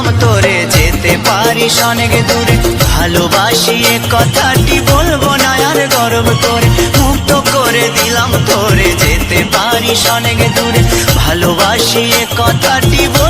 দিলাম তোরে যেতে পারিস অনেক দূরে। ভালোবাসি এ কথাটি বলব না, আর গর্ব তোরে মুক্ত করে দিলাম। তোরে যেতে পারিস অনেক দূরে। ভালোবাসি এ কথাটি বলব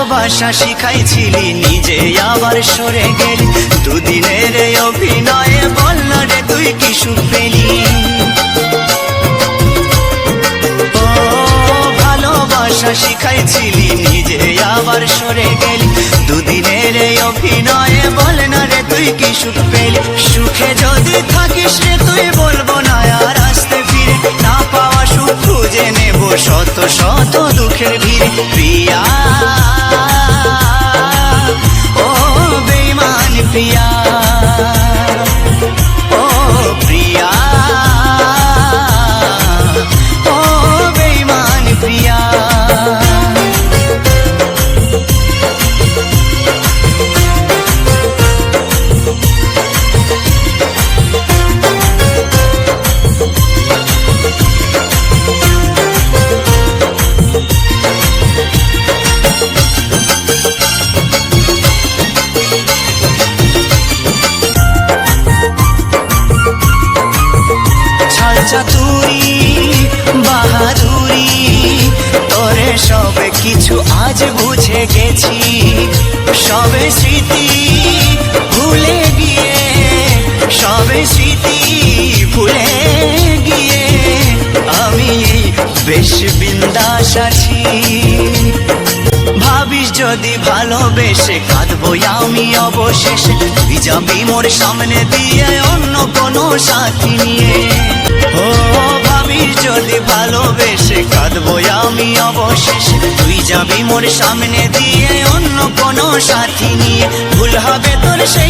ভালোবাসা শিখাইছিলি, নিজে আবার সরে গেলি। দুদিনের অভিনয়ে বল রে তুই কি পেলি? ভালোবাসা শিখাইছিলি, নিজে আবার সরে গেলি। দুদিনের অভিনয়ে বল না রে তুই কি সুখ পেলি? সুখে যদি থাকিস রে তুই শত শত দুঃখের ভিড় প্রিয়া। ও বেমান প্রিয়া। সবে কিছু আজ বুঝে গেছি। সবে স্মৃতি ভুলে গিয়ে, সবে স্মৃতি ভুলে গিয়ে আমি বেশ বিন্দাস আছি। ভাবিস যদি ভালোবেসে কাঁদবো আমি অবশেষে। তুই যাবি মোর সামনে দিয়ে অন্য কোনো সাথী নিয়ে। ও যদি ভালোবেসে কাঁদবো আমি অবশেষে। তুই যাবি মোর সামনে দিয়ে অন্য কোনো সাথী নিয়ে। ভুল হবে তোর সেই